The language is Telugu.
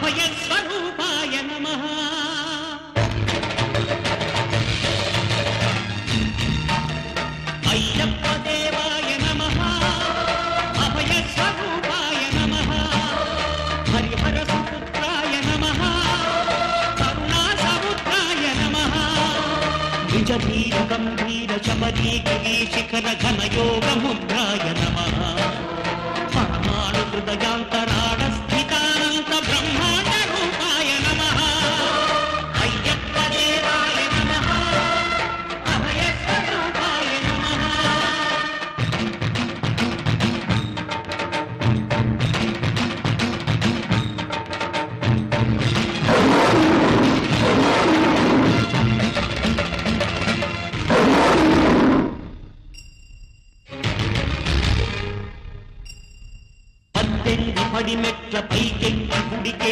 అభయస్వరూపాయ నమః. అయ్యప్ప దేవాయ నమః. అభయస్వరూపాయ నమః. హరిహర సుపుత్రాయ నమః. కరుణా సముద్రాయ నిజధీర గంభీర శబరీ గిరి శిఖర ఘన ముద్రాయ పరమాణు హృదయాంతర தென்றி படிமெற்ற பைக்கெங்கி குடிக்கே